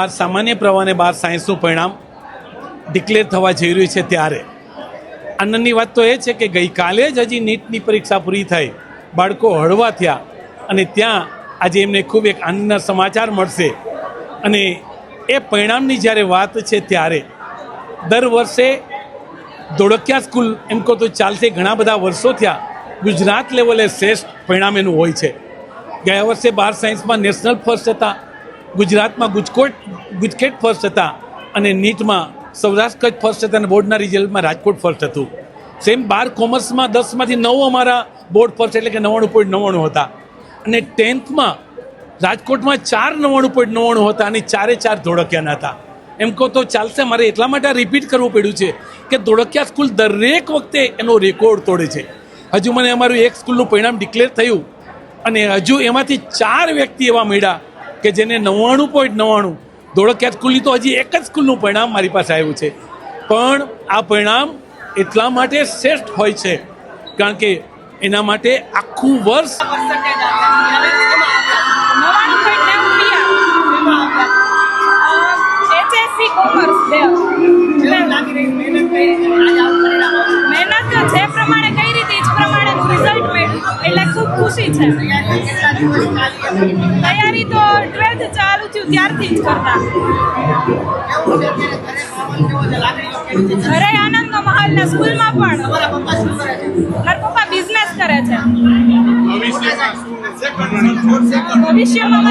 આ સામાન્ય પ્રવાહને બાર સાયન્સનું પરિણામ ડિક્લેર થવા જઈ રહ્યું છે ત્યારે. આનંદની વાત તો એ છે કે ગઈકાલે જ હજી નીટની પરીક્ષા પૂરી થઈ. બાળકો હળવા થયા અને ત્યાં આજે એમને ખૂબ એક આનંદના સમાચાર મળશે. અને એ પરિણામની જ્યારે વાત છે ત્યારે દર વર્ષે ધોળકિયા સ્કૂલ એમ કહો તો ચાલશે ઘણા બધા વર્ષો થયા. ગુજરાત લેવલે શ્રેષ્ઠ પરિણામ એનું હોય છે. ગયા વર્ષે બાર સાયન્સમાં નેશનલ ફર્સ્ટ હતા. ગુજરાતમાં ગુજકોટ, ગુજકેટ ફર્સ્ટ હતા અને નીટમાં સૌરાષ્ટ્ર કચ્છ ફર્સ્ટ હતા અને બોર્ડના રિઝલ્ટમાં રાજકોટ ફર્સ્ટ હતું. સેમ બાર કોમર્સમાં દસમાંથી નવ અમારા બોર્ડ ફર્સ્ટ એટલે કે નવ્વાણું પોઈન્ટ નવ્વાણું હતા. અને ટેન્થમાં રાજકોટમાં ચાર નવ્વાણું પોઈન્ટ નવ્વાણું હતા અને ચારે ચાર ધોળકિયાના હતા. એમ કહો તો ચાલશે, મારે એટલા માટે રિપીટ કરવું પડ્યું છે કે ધોળકિયા સ્કૂલ દરેક વખતે એનો રેકોર્ડ તોડે છે. હજુ મને અમારું એક સ્કૂલનું પરિણામ ડિક્લેર થયું અને હજુ એમાંથી ચાર વ્યક્તિ એવા મળ્યા કે જેને નવ્વાણું પોઈન્ટ નવ્વાણું. ધોળકિયા સ્કૂલની તો હજી એક જ સ્કૂલનું પરિણામ મારી પાસે આવ્યું છે. પણ આ પરિણામ એટલા માટે શ્રેષ્ઠ હોય છે. કારણ કે એના માટે આખું વર્ષ એટલે ખૂબ ખુશી છે. તૈયારી તો ટ્વેલ્થ ચાલુ થયું ત્યારથી જ કરતા. ઘરે આનંદનો માહોલ ને સ્કૂલમાં પણ. મારા પપ્પા બિઝનેસ કરે છે. ભવિષ્યમાં